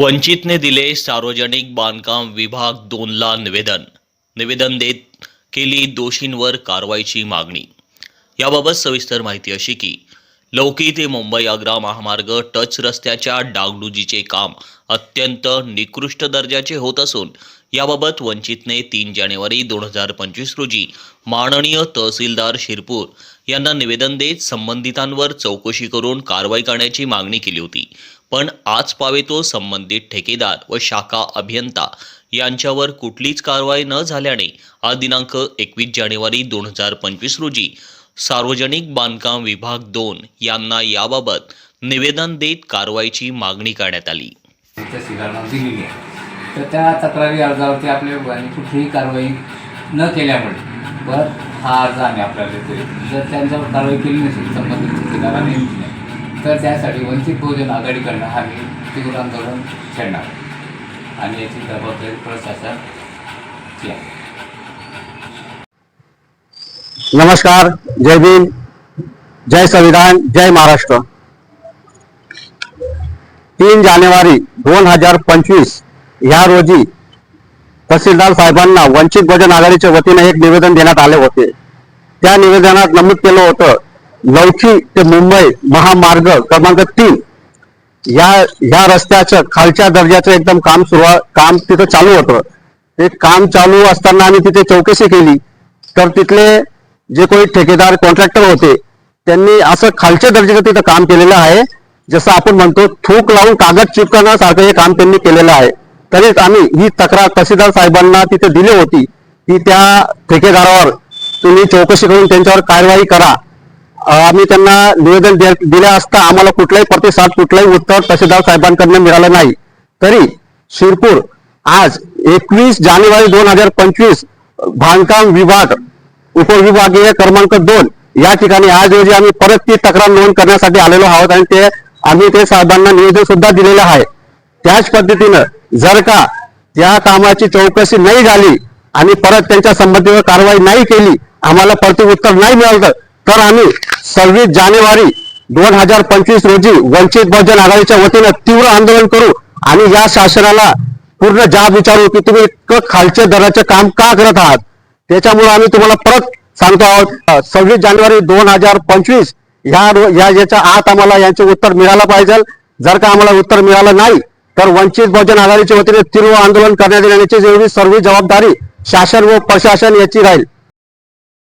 वंचितने दिले सार्वजनिक बांधकाम विभाग दोनला निवेदन. निवेदन देत केली दोषींवर कारवाईची मागणी. याबाबत सविस्तर माहिती अशी की लौकी ते मुंबई आग्रा महामार्ग टच रस्त्याच्या डागडुजीचे काम अत्यंत निकृष्ट दर्जाचे होत असून याबाबत वंचितने तीन जानेवारी दोन हजार पंचवीस रोजी माननीय तहसीलदार शिरपूर यांना निवेदन देत संबंधितांवर चौकशी करून कारवाई करण्याची मागणी केली होती. पण आज पावे तो संबंधित ठेकेदार व शाखा अभियंता. यांच्यावर कुठलीच कारवाई न झाल्याने हा दिनांक एकवीस जानेवारी दोन हजार पंचवीस रोजी सार्वजनिक बांधकाम विभाग दोन यांना याबाबत निवेदन देत कारवाईची मागणी करण्यात आली. दिलेली आहे. तर त्या तक्रारी अर्जावरती आपल्या कुठलीही कारवाई न केल्यामुळे परत हा अर्ज आम्ही आपल्याला देतोय. जर त्यांच्यावर कारवाई केली नसेल संबंधित ठेकेदाराने तर त्यासाठी वंचित बहुजन आघाडीकडनं हा मी तीव्र आंदोलन छेडणार आणि याची जबाबदारी प्रशासनाची आहे. नमस्कार जय भीम जय संविधान जय महाराष्ट्र. तीन जानेवारी दोन हजार पंचवीस ह्या रोजी तहसीलदार साहेबांना वंचित बहुजन आघाडीच्या वतीने एक निवेदन देण्यात आले होते. त्या निवेदनात नमूद केलं होतं लौकी ते मुंबई महामार्ग क्रमांक तीन. या ह्या रस्त्याचं खालच्या दर्जाचं एकदम काम सुरुवात काम तिथं चालू होतं. ते काम चालू असताना आम्ही तिथे चौकशी केली. तर तिथले जे कोणी ठेकेदार कॉन्ट्रॅक्टर होते त्यांनी असं खालच्या दर्जाचं तिथं काम केलेलं आहे. जसं आपण म्हणतो थूक लावून कागद चिपकण्यासारखं हे काम त्यांनी केलेलं आहे. तरीच आम्ही ही तक्रार तहसीलदार साहेबांना तिथे दिली होती. की त्या ठेकेदारावर तुम्ही चौकशी करून त्यांच्यावर कारवाई करा. आम्ही त्यांना निवेदन दिले असता आम्हाला कुठलाही प्रतिसाद कुठलाही उत्तर तहसीलदार साहेबांकडनं मिळालं नाही. तरी शिरपूर आज एकवीस जानेवारी दोन हजार पंचवीस बांधकाम विभाग उपविभागीय क्रमांक दोन या ठिकाणी आज रोजी आम्ही परत ती तक्रार नोंद करण्यासाठी आलेलो आहोत आणि ते आम्ही ते साहेबांना निवेदन सुद्धा दिलेलं आहे. त्याच पद्धतीनं जर का त्या कामाची चौकशी नाही झाली आणि परत त्यांच्या संबंधीवर कारवाई नाही केली आम्हाला परत उत्तर नाही मिळालं तर आम्ही सव्वीस जानेवारी दोन हजार पंचवीस रोजी वंचित बहुजन आघाडीच्या वतीनं तीव्र आंदोलन करू आणि या शासनाला पूर्ण जाब विचारू की तुम्ही इतकं खालच्या दराचं काम का करत आहात? त्याच्यामुळे आम्ही तुम्हाला परत सांगतो आहोत सव्वीस जानेवारी दोन हजार पंचवीस ह्या या याच्या आत आम्हाला यांचे उत्तर मिळालं पाहिजे. जर का आम्हाला उत्तर मिळालं नाही तर वंचित बहुजन आघाडीच्या वतीने तीव्र आंदोलन करण्यात येण्याची याची जेवढी सर्व जबाबदारी शासन व प्रशासन याची राहील.